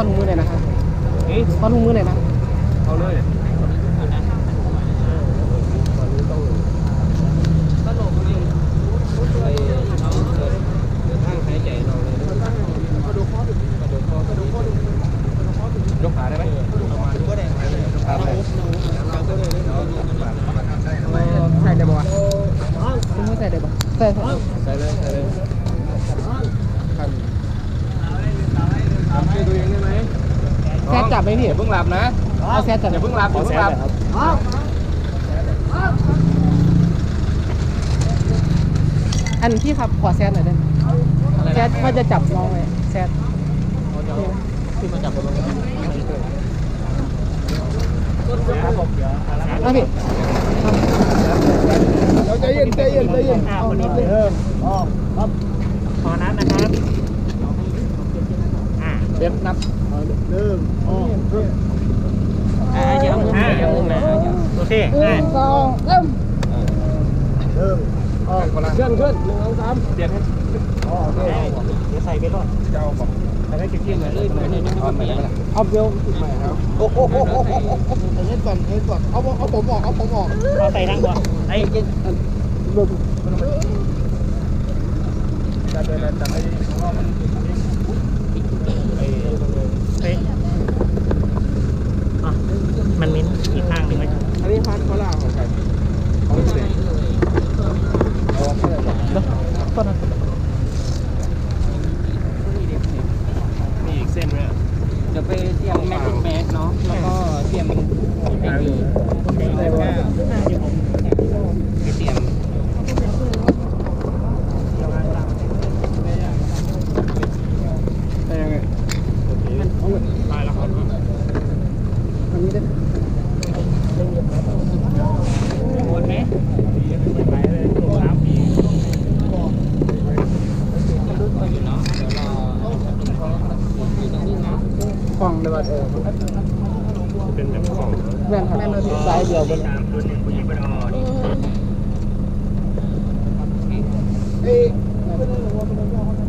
อนถุงมือหน่อยนะครับนี่ขอถุงมือหน่อยนะเอาเลยยกขาได้ไหมขาได้ ใส่ได้บ่วะถุงมือใส่ได้บ่ใส่ใส่ ใส่เลยใส่เลยขันทำช่วยตัวเองได้ไหม แซดจับ ไหมพี่อย่าเพิ่งหลับนะเอาแซดจับอย่าเพิ่งหลับอย่าเพิ่งหลับอันพี่ครับขอแซดหน่อยได้ไหมแซดว่าจะจับน้องไว้แซดที่มาจับบนลงเอาพี่เราใจเย็นใจเย็นใจเย็นเอานิดนึงขอนับนะครับอ่า เด็บนับหนึ่งสองอ่าเดี๋ยวมือเดี๋ยวมือมาโอเคหนึ่อ่างสองเริ่มหนึ่งสองคนละเคลื่อนเคลื่อนหนึ่งสองสามเปลี่ยนให้อ๋อโอเคเดี๋ยวใส่ไปรอดเจ้าบอกใส่ไปเกี่ยงๆเลยเลยเหมือนในนี้เอาก็ใหม่มีได้ไหมล่ะเอาเบลใหม่ครับโอ้โหโอ้โหโอ้โหเฮ็ดก่อนเฮ็ดก่อนเอาเอาผมออกเอาผมออกเอาใส่ทั้งหัวไอ้จัดเลยจัดเลยของเรามันเฮ้ยอะมันมิ้นอีกข้างหนึ่งไหมอันนี้พันเขาล่าของใครของเสกเอาแค่ไหน ก่อนนะ มีอีกเส้นเลย จะไปเตรียมแม็กซ์แม็กเนาะ แล้วก็เตรียมไอ้นี่ ได้ว่า ไปเตรียม ได้ยังไงโอเคเอาเงิน ตายแล้วครับ อันนี้ได้ หมดไหมไปเลยตัวน้ำปี อยู่เนาะ เดี๋ยวรออยู่ตรงนี้นะ กล่องเลยว่าเออ เป็นแบบของ แม่นครับแม่นเลยสายเดียวบนสามตัวหนึ่งผู้หญิงไปรอเอ้ย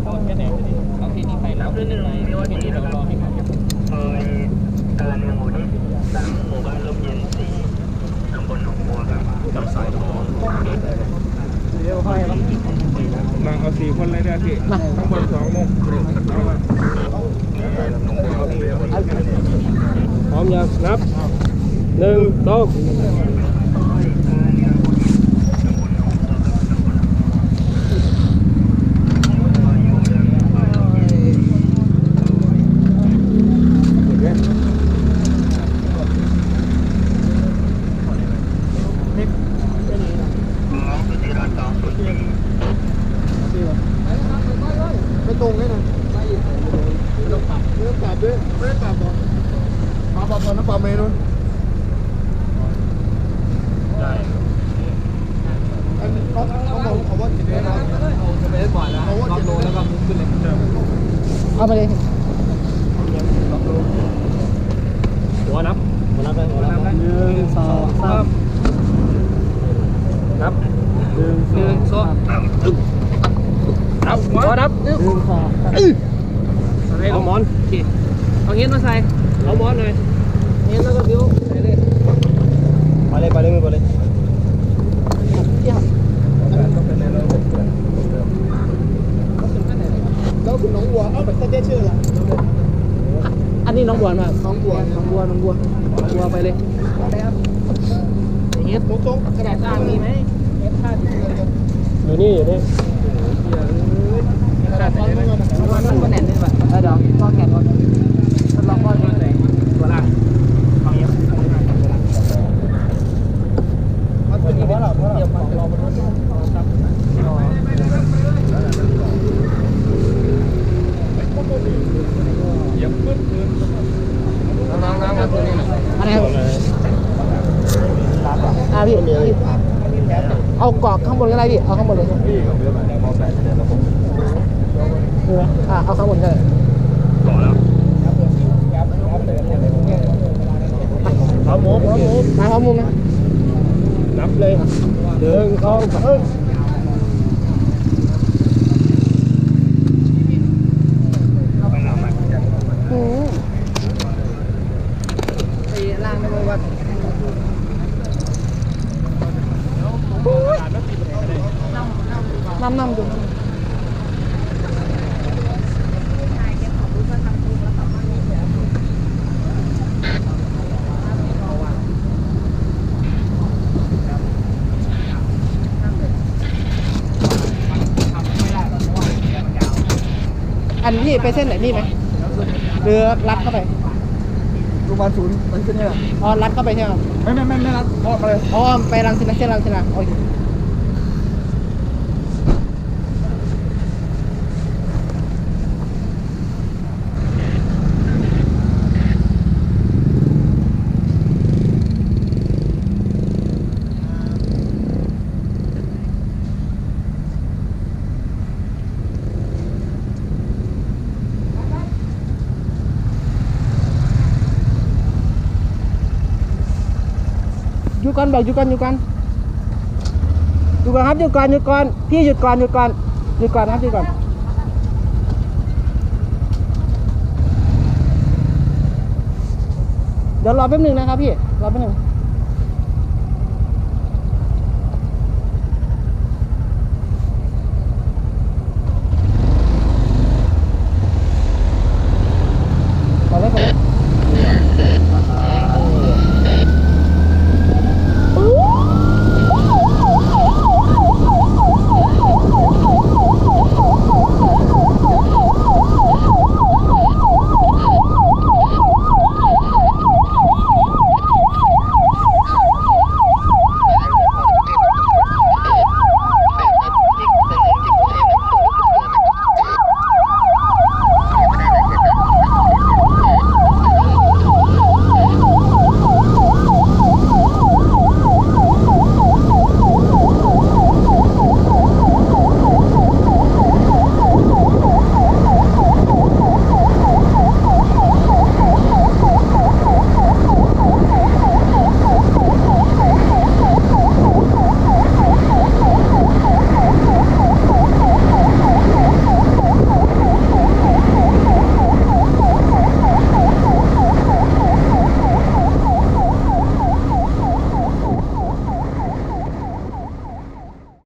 เอาแค่ไหนก็ดีเอาที่นี่ไปแล้วที่นี่ไปที่นี่เรารอให้เขาเออการหมู่ที่สามหมู่บ้านลมเย็นสี่ตำบลหนองบัวครับกับสายทองเดี๋ยวค่อยมาเอาสี่คนเลยเด้อพี่ข้างบนสองโมงเอามาพร้อมยังนับห นึ่งสองไม่ตรงเลยนะไม่ต้องปรับไม่ต้องปรับด้วยไม่ได้ปรับหรอกปรับปรับก่อนนะปรับเมนู ได้ อันนี้เขาเขาบอกเขาว่าจิตเลยนะจะไม่ได้ปล่อยแล้วเขาว่าจิตโลแล้วก็มุ้งขึ้นเลย เอาไปเลยหัวนับหัวนับหัวนับหนึ่งสองสามนับหนึ่งหนึ่งสองนับหัวนับหนึ่งสองสามเอาหมอนโอเคเอาเงี้ยมาใส่เอาหมอนหน่อยเงี้ยแล้วก็บิ้วใส่เลยไปเลยไปเลยไปเลย พี่ครั บแล้วคุณน้องวัว เอาแบบเต้ชื่ออะไรอันนี้น้องบัวมาน้องวัวน้องบัวน้องบัวบัวไปเลยได้ครับอย่างเงี้ยโจ๊กกระดาษข้างมีไหมเอฟข้างอยู่นี่อยู่นี่กระดาษมันมันก็แน่นเลยว่ะเออเดี๋ยวพ่อแขนก่อนทดลองพ่อแขนเลยตัวล่างเอาเยอะมาตัวนี้เพราะเราเพราะเราเราเป็นรถเย็บปึ๊ดเลยน้องน้องตัวนี้ อะไรครับอ่าพี่พี่เอากรอกข้างบนก็ได้พี่ เอาข้างบนเลยพี่กับเรือมาแล้วมอใส่เดี๋ยวเราผมอะเอาข้างบนก็ได้ต่อแล้วเอาหมูเอาหมูมาพร้อมมุมนะนับเลยหนึ่งสองสามอืม้ำน้ำดูอันนี้ไปเส้นไหนนี่ไหมหรือรัดเข้าไป โรงพยาบาลศูนย์มันขึ้นเนี่แหละอ๋อ รัดเข้าไปใช่ไหมไม่ไม่ไม่ไม่รัดพอมาเลย อ๋อ ไปรังสินะเส้นรังสินะโอเค อยุดก่อนบอกหยุดก่อนหยุดก่อนหยุดก่อนครับหยุดก่อนหยุดก่อนพี่หยุดก่อนหยุดก่อนหยุดก่อนครับหยุดก่อนเดี๋ยวรอแป๊บหนึงนะครับพี่รอแป๊บหนึง